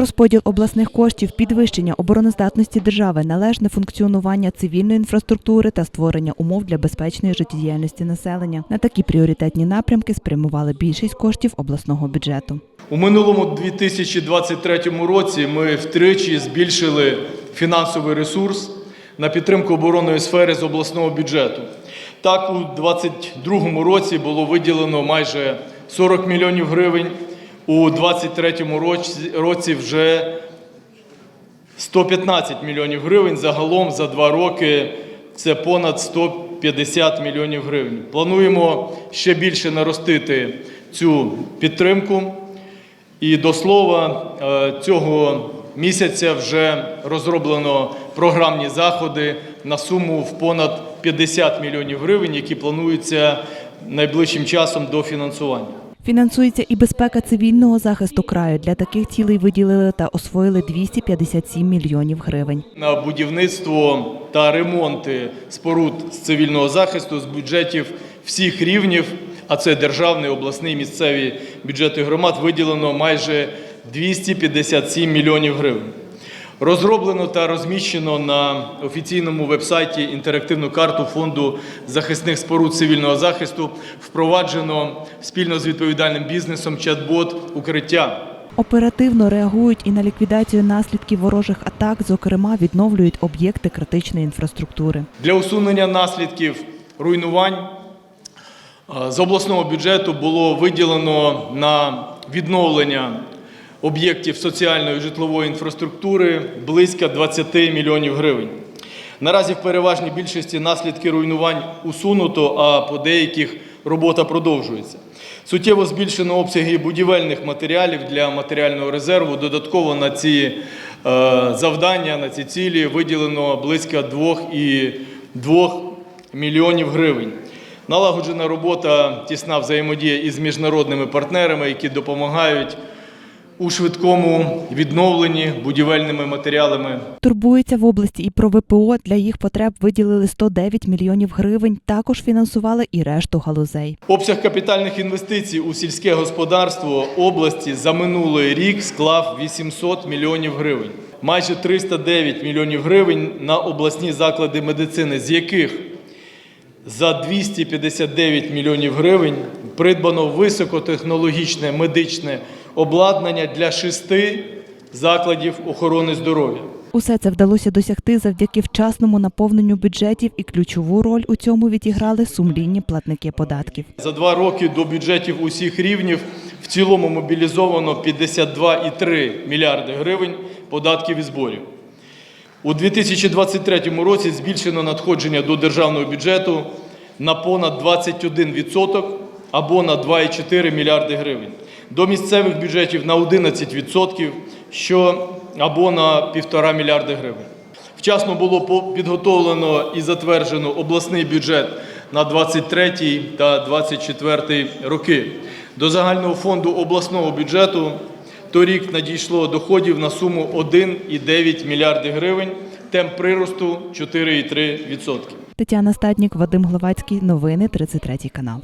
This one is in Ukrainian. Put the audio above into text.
Розподіл обласних коштів, підвищення обороноздатності держави, належне функціонування цивільної інфраструктури та створення умов для безпечної життєдіяльності населення. На такі пріоритетні напрямки спрямували більшість коштів обласного бюджету. У минулому 2023 році ми втричі збільшили фінансовий ресурс на підтримку оборонної сфери з обласного бюджету. Так, у 2022 році було виділено майже 40 мільйонів гривень, у 2023 році- вже 115 мільйонів гривень. Загалом за два роки це понад 150 мільйонів гривень. Плануємо ще більше наростити цю підтримку. І до слова, е, цього місяця вже розроблено програмні заходи на суму в понад 50 мільйонів гривень, які плануються найближчим часом до фінансування. Фінансується і безпека цивільного захисту краю. Для таких цілей виділили та освоїли 257 мільйонів гривень. на будівництво та ремонти споруд з цивільного захисту з бюджетів всіх рівнів, а це державний, обласний, місцеві бюджети громад, виділено майже 257 мільйонів гривень. Розроблено та розміщено на офіційному вебсайті інтерактивну карту фонду захисних споруд цивільного захисту. Впроваджено спільно з відповідальним бізнесом чат-бот укриття. Оперативно реагують і на ліквідацію наслідків ворожих атак, зокрема відновлюють об'єкти критичної інфраструктури. Для усунення наслідків руйнувань з обласного бюджету було виділено на відновлення об'єктів соціальної житлової інфраструктури близько 20 мільйонів гривень. Наразі в переважній більшості наслідки руйнувань усунуто, а по деяких робота продовжується. Суттєво збільшено обсяги будівельних матеріалів для матеріального резерву. Додатково на ці е, завдання, на ці цілі виділено близько 2,2 мільйонів гривень. Налагоджена робота, тісна взаємодія із міжнародними партнерами, які допомагають у швидкому відновленні будівельними матеріалами Турбується в області і про ВПО. Для їх потреб виділили 109 мільйонів гривень. Також фінансували і решту галузей. Обсяг капітальних інвестицій у сільське господарство області за минулий рік склав 800 мільйонів гривень. Майже 309 мільйонів гривень на обласні заклади медицини, з яких за 259 мільйонів гривень придбано високотехнологічне медичне обладнання для шести закладів охорони здоров'я. Усе це вдалося досягти завдяки вчасному наповненню бюджетів, і ключову роль у цьому відіграли сумлінні платники податків. За два роки до бюджетів усіх рівнів в цілому мобілізовано 52,3 мільярди гривень податків і зборів. У 2023 році збільшено надходження до державного бюджету на понад 21% або на 2,4 мільярди гривень. До місцевих бюджетів на 11%, що або на 1,5 мільярди гривень. Вчасно було підготовлено і затверджено обласний бюджет на 23 та 24 роки. До загального фонду обласного бюджету торік надійшло доходів на суму 1,9 мільярди гривень, темп приросту 4,3%. Тетяна Стаднік, Вадим Гловацький. Новини 33 канал.